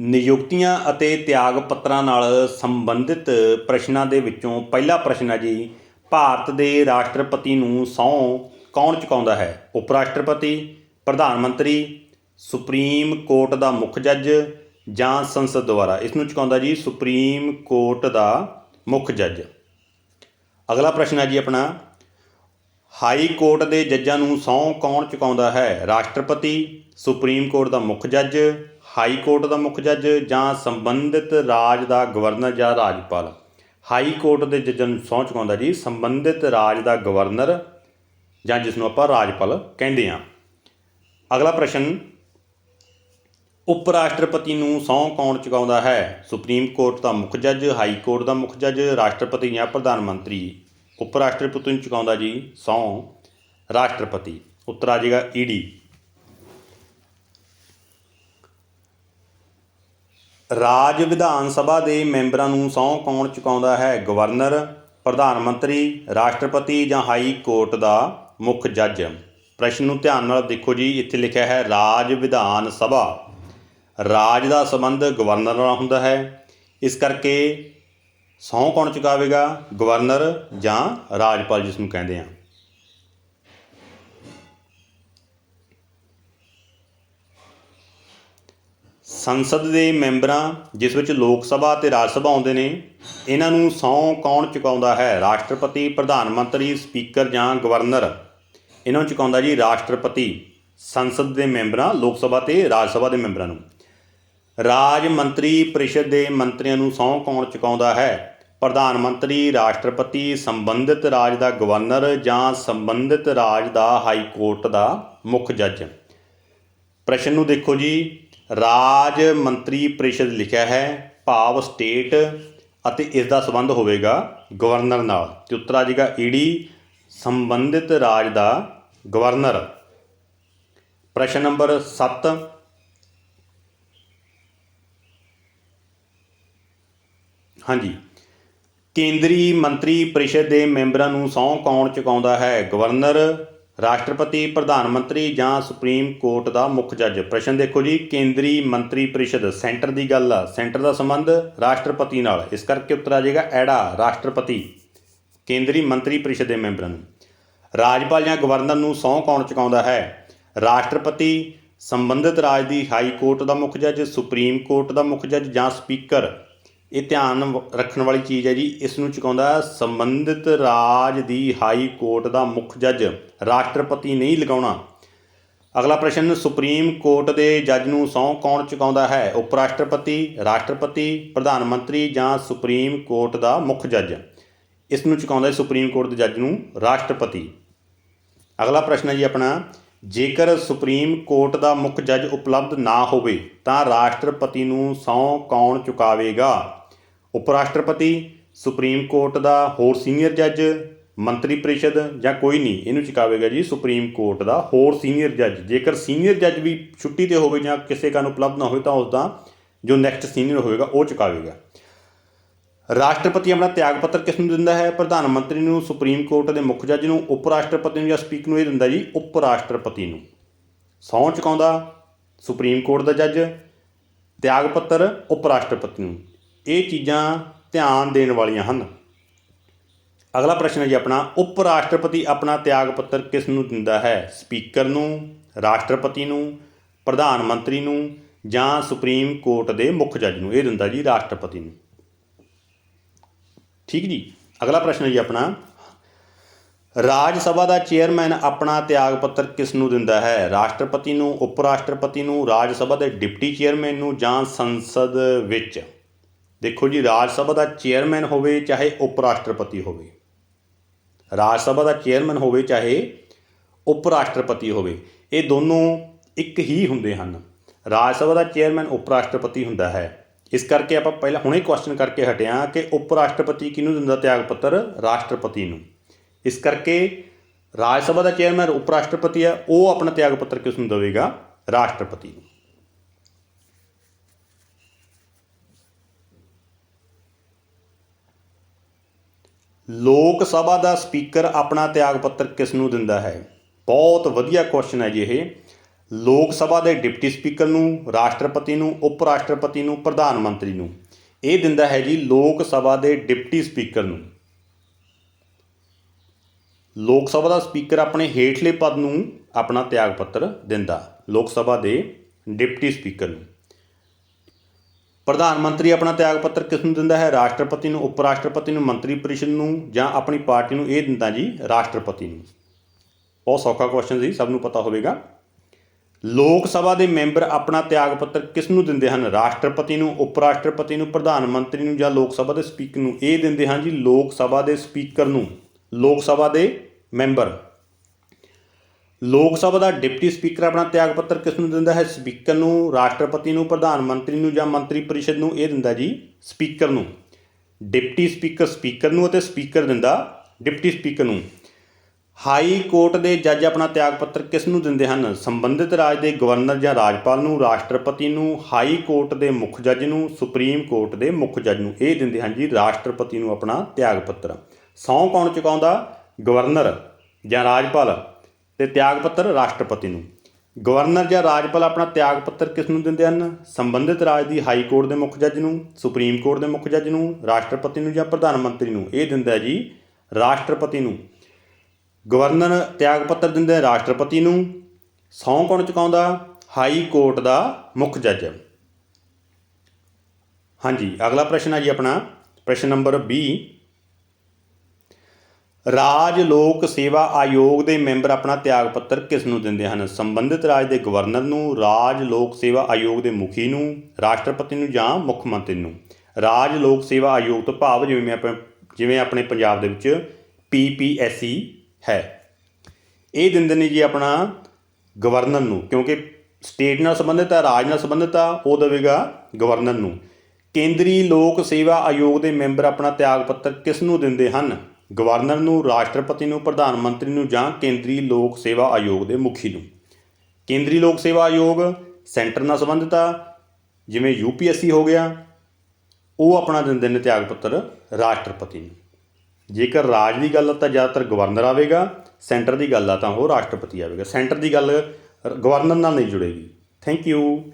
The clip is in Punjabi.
ਨਿਯੁਕਤੀਆਂ ਅਤੇ ਤਿਆਗ ਪੱਤਰਾਂ ਨਾਲ ਸੰਬੰਧਿਤ ਪ੍ਰਸ਼ਨਾਂ ਦੇ ਵਿੱਚੋਂ ਪਹਿਲਾ ਪ੍ਰਸ਼ਨ ਹੈ ਜੀ, ਭਾਰਤ ਦੇ ਰਾਸ਼ਟਰਪਤੀ ਨੂੰ ਸਹੁੰ ਕੌਣ ਚੁਕਾਉਂਦਾ ਹੈ? ਉਪ ਰਾਸ਼ਟਰਪਤੀ ਪ੍ਰਧਾਨ ਮੰਤਰੀ, ਸੁਪਰੀਮ ਕੋਰਟ ਦਾ ਮੁੱਖ ਜੱਜ ਜਾਂ ਸੰਸਦ ਦੁਆਰਾ? ਇਸ ਨੂੰ ਚੁਕਾਉਂਦਾ ਜੀ ਸੁਪਰੀਮ ਕੋਰਟ ਦਾ ਮੁੱਖ ਜੱਜ। ਅਗਲਾ ਪ੍ਰਸ਼ਨ ਹੈ ਜੀ ਆਪਣਾ, ਹਾਈ ਕੋਰਟ ਦੇ ਜੱਜਾਂ ਨੂੰ ਸਹੁੰ ਕੌਣ ਚੁਕਾਉਂਦਾ ਹੈ? ਰਾਸ਼ਟਰਪਤੀ, ਸੁਪਰੀਮ ਕੋਰਟ ਦਾ ਮੁੱਖ ਜੱਜ ਹਾਈ ਕੋਰਟ ਦਾ ਮੁੱਖ ਜੱਜ ਜਾਂ ਸੰਬੰਧਿਤ ਰਾਜ ਦਾ ਗਵਰਨਰ ਜਾਂ ਰਾਜਪਾਲ? ਹਾਈ ਕੋਰਟ ਦੇ ਜੱਜਾਂ ਨੂੰ ਸਹੁੰ ਚੁਕਾਉਂਦਾ ਜੀ, ਸੰਬੰਧਿਤ ਰਾਜ ਦਾ ਗਵਰਨਰ ਜਾਂ ਜਿਸ ਨੂੰ ਆਪਾਂ ਰਾਜਪਾਲ ਕਹਿੰਦੇ ਹਾਂ। ਅਗਲਾ ਪ੍ਰਸ਼ਨ ਉਪ ਰਾਸ਼ਟਰਪਤੀ ਨੂੰ ਸਹੁੰ ਕੌਣ ਚੁਕਾਉਂਦਾ ਹੈ? ਸੁਪਰੀਮ ਕੋਰਟ ਦਾ ਮੁੱਖ ਜੱਜ, ਹਾਈ ਕੋਰਟ ਦਾ ਮੁੱਖ ਜੱਜ, ਰਾਸ਼ਟਰਪਤੀ ਜਾਂ ਪ੍ਰਧਾਨ ਮੰਤਰੀ? ਉਪ ਰਾਸ਼ਟਰਪਤੀ ਨੂੰ ਚੁਕਾਉਂਦਾ ਜੀ, ਸਹੁੰ ਰਾਸ਼ਟਰਪਤੀ। ਉੱਤਰ ਆ ਜਾਏਗਾ ਈਡੀ ਰਾਜ ਵਿਧਾਨ ਸਭਾ ਦੇ ਮੈਂਬਰਾਂ ਨੂੰ ਸਹੁੰ ਕੌਣ ਚੁਕਾਉਂਦਾ ਹੈ? ਗਵਰਨਰ, ਪ੍ਰਧਾਨ ਮੰਤਰੀ, ਰਾਸ਼ਟਰਪਤੀ ਜਾਂ ਹਾਈ ਕੋਰਟ ਦਾ ਮੁੱਖ ਜੱਜ? ਪ੍ਰਸ਼ਨ ਨੂੰ ਧਿਆਨ ਨਾਲ ਦੇਖੋ ਜੀ, ਇੱਥੇ ਲਿਖਿਆ ਹੈ, ਰਾਜ ਵਿਧਾਨ ਸਭਾ। ਰਾਜ ਦਾ ਸੰਬੰਧ ਗਵਰਨਰ ਨਾਲ ਹੁੰਦਾ ਹੈ। ਇਸ ਕਰਕੇ ਸਹੁੰ ਕੌਣ ਚੁਕਾਵੇਗਾ? ਗਵਰਨਰ ਜਾਂ ਰਾਜਪਾਲ ਜਿਸ ਨੂੰ ਕਹਿੰਦੇ ਆ। ਸੰਸਦ ਦੇ ਮੈਂਬਰਾਂ, ਜਿਸ ਵਿੱਚ ਲੋਕ ਸਭਾ ਅਤੇ ਰਾਜ ਸਭਾ ਆਉਂਦੇ ਨੇ, ਇਹਨਾਂ ਨੂੰ ਸਹੁੰ ਕੌਣ ਚੁਕਾਉਂਦਾ ਹੈ? ਰਾਸ਼ਟਰਪਤੀ, ਪ੍ਰਧਾਨ ਮੰਤਰੀ, ਸਪੀਕਰ ਜਾਂ ਗਵਰਨਰ? ਇਹਨਾਂ ਨੂੰ ਚੁਕਾਉਂਦਾ ਜੀ ਰਾਸ਼ਟਰਪਤੀ, ਸੰਸਦ ਦੇ ਮੈਂਬਰਾਂ, ਲੋਕ ਸਭਾ ਤੇ ਰਾਜ ਸਭਾ ਦੇ ਮੈਂਬਰਾਂ ਨੂੰ। ਰਾਜ ਮੰਤਰੀ ਪਰਿਸ਼ਦ ਦੇ ਮੰਤਰੀਆਂ ਨੂੰ ਸਹੁੰ ਕੌਣ ਚੁਕਾਉਂਦਾ ਹੈ? ਪ੍ਰਧਾਨ ਮੰਤਰੀ, ਰਾਸ਼ਟਰਪਤੀ, ਸੰਬੰਧਿਤ ਰਾਜ ਦਾ ਗਵਰਨਰ ਜਾਂ ਸੰਬੰਧਿਤ ਰਾਜ ਦਾ ਹਾਈ ਕੋਰਟ ਦਾ ਮੁੱਖ ਜੱਜ? ਪ੍ਰਸ਼ਨ ਨੂੰ ਦੇਖੋ ਜੀ। ਰਾਜ ਮੰਤਰੀ ਪਰਿਸ਼ਦ ਲਿਖਿਆ ਹੈ, ਭਾਵ ਸਟੇਟ ਅਤੇ ਇਸ ਦਾ ਸੰਬੰਧ ਹੋਵੇਗਾ ਗਵਰਨਰ ਨਾਲ। ਤੇ ਉੱਤਰ ਆ ਜਾਏਗਾ ਈਡੀ ਸੰਬੰਧਿਤ ਰਾਜ ਦਾ ਗਵਰਨਰ। ਪ੍ਰਸ਼ਨ ਨੰਬਰ 7 ਹਾਂਜੀ। ਕੇਂਦਰੀ ਮੰਤਰੀ ਪਰਿਸ਼ਦ ਦੇ ਮੈਂਬਰਾਂ ਨੂੰ ਸਹੁੰ ਕੌਣ ਚੁਕਾਉਂਦਾ ਹੈ? ਗਵਰਨਰ ਰਾਸ਼ਟਰਪਤੀ, ਪ੍ਰਧਾਨ ਮੰਤਰੀ ਜਾਂ ਸੁਪਰੀਮ ਕੋਰਟ ਦਾ ਮੁੱਖ ਜੱਜ। ਪ੍ਰਸ਼ਨ ਦੇਖੋ ਜੀ, ਕੇਂਦਰੀ ਮੰਤਰੀ ਪਰਿਸ਼ਦ ਸੈਂਟਰ ਦੀ ਗੱਲ। ਆ ਸੈਂਟਰ ਦਾ ਸੰਬੰਧ ਰਾਸ਼ਟਰਪਤੀ ਨਾਲ। ਇਸ ਕਰਕੇ ਉੱਤਰ ਆ ਜਾਏਗਾ, ਐੜਾ ਰਾਸ਼ਟਰਪਤੀ, ਕੇਂਦਰੀ ਮੰਤਰੀ ਪਰਿਸ਼ਦ ਦੇ ਮੈਂਬਰਾਂ ਨੂੰ। ਰਾਜਪਾਲ ਜਾਂ ਗਵਰਨਰ ਨੂੰ ਸਹੁੰ ਕੌਣ ਚੁਕਾਉਂਦਾ ਹੈ? ਰਾਸ਼ਟਰਪਤੀ, ਸੰਬੰਧਿਤ ਰਾਜ ਦੀ ਹਾਈ ਕੋਰਟ ਦਾ ਮੁੱਖ ਜੱਜ, ਸੁਪਰੀਮ ਕੋਰਟ ਦਾ ਮੁੱਖ ਜੱਜ ਜਾਂ ਸਪੀਕਰ। ਇਹ ਧਿਆਨ ਵ- ਰੱਖਣ ਵਾਲੀ ਚੀਜ਼ ਹੈ ਜੀ, ਇਸ ਨੂੰ ਚੁਕਾਉਂਦਾ ਸੰਬੰਧਿਤ ਰਾਜ ਦੀ ਹਾਈ ਕੋਰਟ ਦਾ ਮੁੱਖ ਜੱਜ। ਰਾਸ਼ਟਰਪਤੀ ਨਹੀਂ ਲਗਾਉਣਾ। ਅਗਲਾ ਪ੍ਰਸ਼ਨ, ਸੁਪਰੀਮ ਕੋਰਟ ਦੇ ਜੱਜ ਨੂੰ ਸਹੁੰ ਕੌਣ ਚੁਕਾਉਂਦਾ ਹੈ? ਉਪ ਰਾਸ਼ਟਰਪਤੀ ਰਾਸ਼ਟਰਪਤੀ ਪ੍ਰਧਾਨ ਮੰਤਰੀ ਜਾਂ ਸੁਪਰੀਮ ਕੋਰਟ ਦਾ ਮੁੱਖ ਜੱਜ? ਇਸ ਨੂੰ ਚੁਕਾਉਂਦਾ ਹੈ ਸੁਪਰੀਮ ਕੋਰਟ ਦੇ ਜੱਜ ਨੂੰ ਰਾਸ਼ਟਰਪਤੀ। ਅਗਲਾ ਪ੍ਰਸ਼ਨ ਹੈ ਜੀ ਆਪਣਾ, ਜੇਕਰ ਸੁਪਰੀਮ ਕੋਰਟ ਦਾ ਮੁੱਖ ਜੱਜ ਉਪਲਬਧ ਨਾ ਹੋਵੇ, ਤਾਂ ਰਾਸ਼ਟਰਪਤੀ ਨੂੰ ਸਹੁੰ ਕੌਣ ਚੁਕਾਵੇਗਾ? ਉਪ ਰਾਸ਼ਟਰਪਤੀ ਸੁਪਰੀਮ ਕੋਰਟ ਦਾ ਹੋਰ ਸੀਨੀਅਰ ਜੱਜ, ਮੰਤਰੀ ਪਰਿਸ਼ਦ ਜਾਂ ਕੋਈ ਨਹੀਂ? ਇਹਨੂੰ ਚੁਕਾਵੇਗਾ ਜੀ ਸੁਪਰੀਮ ਕੋਰਟ ਦਾ ਹੋਰ ਸੀਨੀਅਰ ਜੱਜ। ਜੇਕਰ ਸੀਨੀਅਰ ਜੱਜ ਵੀ ਛੁੱਟੀ ਤੇ ਹੋਵੇ ਜਾਂ ਕਿਸੇ ਕਾਰਨ ਉਪਲਬਧ ਨਾ ਹੋਵੇ ਤਾਂ ਉਸ ਦਾ ਜੋ ਨੈਕਸਟ ਸੀਨੀਅਰ ਹੋਵੇਗਾ ਉਹ ਚੁਕਾਵੇਗਾ। ਰਾਸ਼ਟਰਪਤੀ ਆਪਣਾ ਤਿਆਗ ਪੱਤਰ ਕਿਸ ਨੂੰ ਦਿੰਦਾ ਹੈ? ਪ੍ਰਧਾਨ ਮੰਤਰੀ ਨੂੰ, ਸੁਪਰੀਮ ਕੋਰਟ ਦੇ ਮੁੱਖ ਜੱਜ ਨੂੰ ਉਪ ਰਾਸ਼ਟਰਪਤੀ ਨੂੰ ਜਾਂ ਸਪੀਕ ਨੂੰ ਇਹ ਦਿੰਦਾ ਜੀ ਉਪ ਰਾਸ਼ਟਰਪਤੀ ਨੂੰ। ਸਹੁੰ ਚੁਕਾਉਂਦਾ ਸੁਪਰੀਮ ਕੋਰਟ ਦਾ ਜੱਜ ਤਿਆਗ ਪੱਤਰ ਉਪ ਰਾਸ਼ਟਰਪਤੀ ਨੂੰ। ਇਹ ਚੀਜ਼ਾਂ ਧਿਆਨ ਦੇਣ ਵਾਲੀਆਂ ਹਨ। ਅਗਲਾ ਪ੍ਰਸ਼ਨ ਹੈ ਜੀ ਆਪਣਾ ਉਪ ਰਾਸ਼ਟਰਪਤੀ ਆਪਣਾ ਤਿਆਗ ਪੱਤਰ ਕਿਸ ਨੂੰ ਦਿੰਦਾ ਹੈ? ਸਪੀਕਰ ਨੂੰ, ਰਾਸ਼ਟਰਪਤੀ ਨੂੰ, ਪ੍ਰਧਾਨ ਮੰਤਰੀ ਨੂੰ ਜਾਂ ਸੁਪਰੀਮ ਕੋਰਟ ਦੇ ਮੁੱਖ ਜੱਜ ਨੂੰ? ਇਹ ਦਿੰਦਾ ਜੀ ਰਾਸ਼ਟਰਪਤੀ ਨੂੰ। ਠੀਕ ਜੀ। ਅਗਲਾ ਪ੍ਰਸ਼ਨ ਹੈ ਜੀ ਆਪਣਾ, ਰਾਜ ਸਭਾ ਦਾ ਚੇਅਰਮੈਨ ਆਪਣਾ ਤਿਆਗ ਪੱਤਰ ਕਿਸ ਨੂੰ ਦਿੰਦਾ ਹੈ? ਰਾਸ਼ਟਰਪਤੀ ਨੂੰ ਉਪ ਰਾਸ਼ਟਰਪਤੀ ਨੂੰ, ਰਾਜ ਸਭਾ ਦੇ ਡਿਪਟੀ ਚੇਅਰਮੈਨ ਨੂੰ ਜਾਂ ਸੰਸਦ ਵਿੱਚ? ਦੇਖੋ ਜੀ, ਰਾਜ ਸਭਾ ਦਾ ਚੇਅਰਮੈਨ ਹੋਵੇ, ਚਾਹੇ ਉਪ ਰਾਸ਼ਟਰਪਤੀ ਹੋਵੇ। ਰਾਜ ਸਭਾ ਦਾ ਚੇਅਰਮੈਨ ਹੋਵੇ, ਚਾਹੇ ਉਪ ਰਾਸ਼ਟਰਪਤੀ ਹੋਵੇ, ਇਹ ਦੋਨੋਂ ਇੱਕ ਹੀ ਹੁੰਦੇ ਹਨ। ਰਾਜ ਸਭਾ ਦਾ ਚੇਅਰਮੈਨ ਉਪ ਰਾਸ਼ਟਰਪਤੀ ਹੁੰਦਾ ਹੈ। ਇਸ ਕਰਕੇ ਆਪਾਂ ਪਹਿਲਾਂ ਹੁਣੇ ਕੁਐਸਚਨ ਕਰਕੇ ਹਟਿਆ ਕਿ ਉਪ ਰਾਸ਼ਟਰਪਤੀ ਕਿਹਨੂੰ ਦਿੰਦਾ ਤਿਆਗ ਪੱਤਰ ਰਾਸ਼ਟਰਪਤੀ ਨੂੰ। ਇਸ ਕਰਕੇ ਰਾਜ ਸਭਾ ਦਾ ਚੇਅਰਮੈਨ ਉਪ ਰਾਸ਼ਟਰਪਤੀ ਹੈ, ਉਹ ਆਪਣਾ ਤਿਆਗ ਪੱਤਰ ਕਿਸ ਨੂੰ ਦੇਵੇਗਾ? ਰਾਸ਼ਟਰਪਤੀ ਨੂੰ। ਲੋਕ ਸਭਾ ਦਾ ਸਪੀਕਰ ਆਪਣਾ ਤਿਆਗ ਪੱਤਰ ਕਿਸ ਨੂੰ ਦਿੰਦਾ ਹੈ? ਬਹੁਤ ਵਧੀਆ ਕੁਐਸਚਨ ਹੈ ਜੀ ਇਹ। ਲੋਕ ਸਭਾ ਦੇ ਡਿਪਟੀ ਸਪੀਕਰ ਨੂੰ, ਰਾਸ਼ਟਰਪਤੀ ਨੂੰ ਉਪ ਰਾਸ਼ਟਰਪਤੀ ਨੂੰ, ਪ੍ਰਧਾਨ ਮੰਤਰੀ ਨੂੰ। ਇਹ ਦਿੰਦਾ ਹੈ ਜੀ ਲੋਕ ਸਭਾ ਦੇ ਡਿਪਟੀ ਸਪੀਕਰ ਨੂੰ। ਲੋਕ ਸਭਾ ਦਾ ਸਪੀਕਰ ਆਪਣੇ ਹੇਠਲੇ ਪਦ ਨੂੰ ਆਪਣਾ ਤਿਆਗ ਪੱਤਰ ਦਿੰਦਾ। ਲੋਕ ਸਭਾ ਦੇ ਡਿਪਟੀ ਸਪੀਕਰ ਨੂੰ। ਪ੍ਰਧਾਨ ਮੰਤਰੀ ਆਪਣਾ ਤਿਆਗ ਪੱਤਰ ਕਿਸ ਨੂੰ ਦਿੰਦਾ ਹੈ? ਰਾਸ਼ਟਰਪਤੀ ਨੂੰ ਉਪ ਰਾਸ਼ਟਰਪਤੀ ਨੂੰ, ਮੰਤਰੀ ਪਰਿਸ਼ਦ ਨੂੰ ਜਾਂ ਆਪਣੀ ਪਾਰਟੀ ਨੂੰ ਇਹ ਦਿੰਦਾ ਜੀ, ਰਾਸ਼ਟਰਪਤੀ ਨੂੰ। ਬਹੁਤ ਸੌਖਾ ਕੁਐਸਚਨ ਸੀ, ਸਭ ਨੂੰ ਪਤਾ ਹੋਵੇਗਾ। ਲੋਕ ਸਭਾ ਦੇ ਮੈਂਬਰ ਆਪਣਾ ਤਿਆਗ ਪੱਤਰ ਕਿਸ ਨੂੰ ਦਿੰਦੇ ਹਨ? ਰਾਸ਼ਟਰਪਤੀ ਨੂੰ ਉਪ ਰਾਸ਼ਟਰਪਤੀ ਨੂੰ, ਪ੍ਰਧਾਨ ਮੰਤਰੀ ਨੂੰ ਜਾਂ ਲੋਕ ਸਭਾ ਦੇ ਸਪੀਕਰ ਨੂੰ ਇਹ ਦਿੰਦੇ ਹਨ ਜੀ, ਲੋਕ ਸਭਾ ਦੇ ਸਪੀਕਰ ਨੂੰ। ਲੋਕ ਸਭਾ ਦੇ ਮੈਂਬਰ। ਲੋਕ ਸਭਾ ਦਾ ਡਿਪਟੀ ਸਪੀਕਰ ਆਪਣਾ ਤਿਆਗ ਪੱਤਰ ਕਿਸ ਨੂੰ ਦਿੰਦਾ ਹੈ? ਸਪੀਕਰ ਨੂੰ, ਰਾਸ਼ਟਰਪਤੀ ਨੂੰ, ਪ੍ਰਧਾਨ ਮੰਤਰੀ ਨੂੰ ਜਾਂ ਮੰਤਰੀ ਪਰਿਸ਼ਦ ਨੂੰ ਇਹ ਦਿੰਦਾ ਜੀ, ਸਪੀਕਰ ਨੂੰ। ਡਿਪਟੀ ਸਪੀਕਰ ਸਪੀਕਰ ਨੂੰ ਅਤੇ ਸਪੀਕਰ ਦਿੰਦਾ ਡਿਪਟੀ ਸਪੀਕਰ ਨੂੰ। ਹਾਈ ਕੋਰਟ ਦੇ ਜੱਜ ਆਪਣਾ ਤਿਆਗ ਪੱਤਰ ਕਿਸ ਨੂੰ ਦਿੰਦੇ ਹਨ? ਸੰਬੰਧਿਤ ਰਾਜ ਦੇ ਗਵਰਨਰ ਜਾਂ ਰਾਜਪਾਲ ਨੂੰ, ਰਾਸ਼ਟਰਪਤੀ ਨੂੰ, ਹਾਈ ਕੋਰਟ ਦੇ ਮੁੱਖ ਜੱਜ ਨੂੰ, ਸੁਪਰੀਮ ਕੋਰਟ ਦੇ ਮੁੱਖ ਜੱਜ ਨੂੰ ਇਹ ਦਿੰਦੇ ਹਨ ਜੀ, ਰਾਸ਼ਟਰਪਤੀ ਨੂੰ ਆਪਣਾ ਤਿਆਗ ਪੱਤਰ ਸਹੁੰ ਕੌਣ ਚੁਕਾਉਂਦਾ? ਗਵਰਨਰ ਜਾਂ ਰਾਜਪਾਲ। ਤੇ ਤਿਆਗ ਪੱਤਰ ਰਾਸ਼ਟਰਪਤੀ ਨੂੰ। ਗਵਰਨਰ ਜਾਂ ਰਾਜਪਾਲ ਆਪਣਾ ਤਿਆਗ ਪੱਤਰ ਕਿਸ ਨੂੰ ਦਿੰਦੇ ਹਨ? ਸੰਬੰਧਿਤ ਰਾਜ ਦੀ ਹਾਈ ਕੋਰਟ ਦੇ ਮੁੱਖ ਜੱਜ ਨੂੰ, ਸੁਪਰੀਮ ਕੋਰਟ ਦੇ ਮੁੱਖ ਜੱਜ ਨੂੰ, ਰਾਸ਼ਟਰਪਤੀ ਨੂੰ ਜਾਂ ਪ੍ਰਧਾਨ ਮੰਤਰੀ ਨੂੰ? ਇਹ ਦਿੰਦਾ ਜੀ, ਰਾਸ਼ਟਰਪਤੀ ਨੂੰ। ਗਵਰਨਰ ਤਿਆਗ ਪੱਤਰ ਦਿੰਦੇ ਰਾਸ਼ਟਰਪਤੀ ਨੂੰ। ਸਹੁੰ ਕੌਣ ਚੁਕਾਉਂਦਾ? ਹਾਈ ਕੋਰਟ ਦਾ ਮੁੱਖ ਜੱਜ। ਹਾਂਜੀ, ਅਗਲਾ ਪ੍ਰਸ਼ਨ ਹੈ ਜੀ ਆਪਣਾ। ਪ੍ਰਸ਼ਨ ਨੰਬਰ 20 ਰਾਜ ਲੋਕ ਸੇਵਾ ਆਯੋਗ ਦੇ ਮੈਂਬਰ ਆਪਣਾ ਤਿਆਗ ਪੱਤਰ ਕਿਸ ਨੂੰ ਦਿੰਦੇ ਹਨ? ਸੰਬੰਧਿਤ ਰਾਜ ਦੇ ਗਵਰਨਰ ਨੂੰ, ਰਾਜ ਲੋਕ ਸੇਵਾ ਆਯੋਗ ਦੇ ਮੁਖੀ ਨੂੰ, ਰਾਸ਼ਟਰਪਤੀ ਨੂੰ ਜਾਂ ਮੁੱਖ ਮੰਤਰੀ ਨੂੰ? ਰਾਜ ਲੋਕ ਸੇਵਾ ਆਯੋਗ ਤੋਂ ਭਾਵ ਜਿਵੇਂ ਆਪਣੇ ਜਿਵੇਂ ਆਪਣੇ ਪੰਜਾਬ ਦੇ ਵਿੱਚ ਪੀਪੀਐਸਸੀ ਹੈ। ਇਹ ਦਿੰਦੇ ਨੇ ਜੀ ਆਪਣਾ ਗਵਰਨਰ ਨੂੰ, ਕਿਉਂਕਿ ਸਟੇਟ ਨਾਲ ਸੰਬੰਧਿਤ ਹੈ ਰਾਜ ਨਾਲ ਸੰਬੰਧਿਤ ਆ, ਉਹ ਦੇਵੇਗਾ ਗਵਰਨਰ ਨੂੰ। ਕੇਂਦਰੀ ਲੋਕ ਸੇਵਾ ਆਯੋਗ ਦੇ ਮੈਂਬਰ ਆਪਣਾ ਤਿਆਗ ਪੱਤਰ ਕਿਸ ਨੂੰ ਦਿੰਦੇ ਹਨ? ਗਵਰਨਰ ਨੂੰ, ਰਾਸ਼ਟਰਪਤੀ ਨੂੰ, ਪ੍ਰਧਾਨ ਮੰਤਰੀ ਨੂੰ ਜਾਂ ਕੇਂਦਰੀ ਲੋਕ ਸੇਵਾ ਆਯੋਗ ਦੇ ਮੁਖੀ ਨੂੰ। ਕੇਂਦਰੀ ਲੋਕ ਸੇਵਾ ਆਯੋਗ, ਸੈਂਟਰ ਨਾਲ ਸੰਬੰਧਿਤ ਆ, ਜਿਵੇਂ ਯੂਪੀਐਸਸੀ ਹੋ ਗਿਆ, ਉਹ ਆਪਣਾ ਦਿੰਦੇ ਨੇ ਤਿਆਗ ਪੱਤਰ ਰਾਸ਼ਟਰਪਤੀ ਨੂੰ। ਜੇਕਰ ਰਾਜ ਦੀ ਗੱਲ ਆ ਤਾਂ ਜ਼ਿਆਦਾਤਰ ਗਵਰਨਰ ਆਵੇਗਾ, ਸੈਂਟਰ ਦੀ ਗੱਲ ਆ ਤਾਂ ਉਹ ਰਾਸ਼ਟਰਪਤੀ ਆਵੇਗਾ। ਸੈਂਟਰ ਦੀ ਗੱਲ ਗਵਰਨਰ ਨਾਲ ਨਹੀਂ ਜੁੜੇਗੀ। Thank you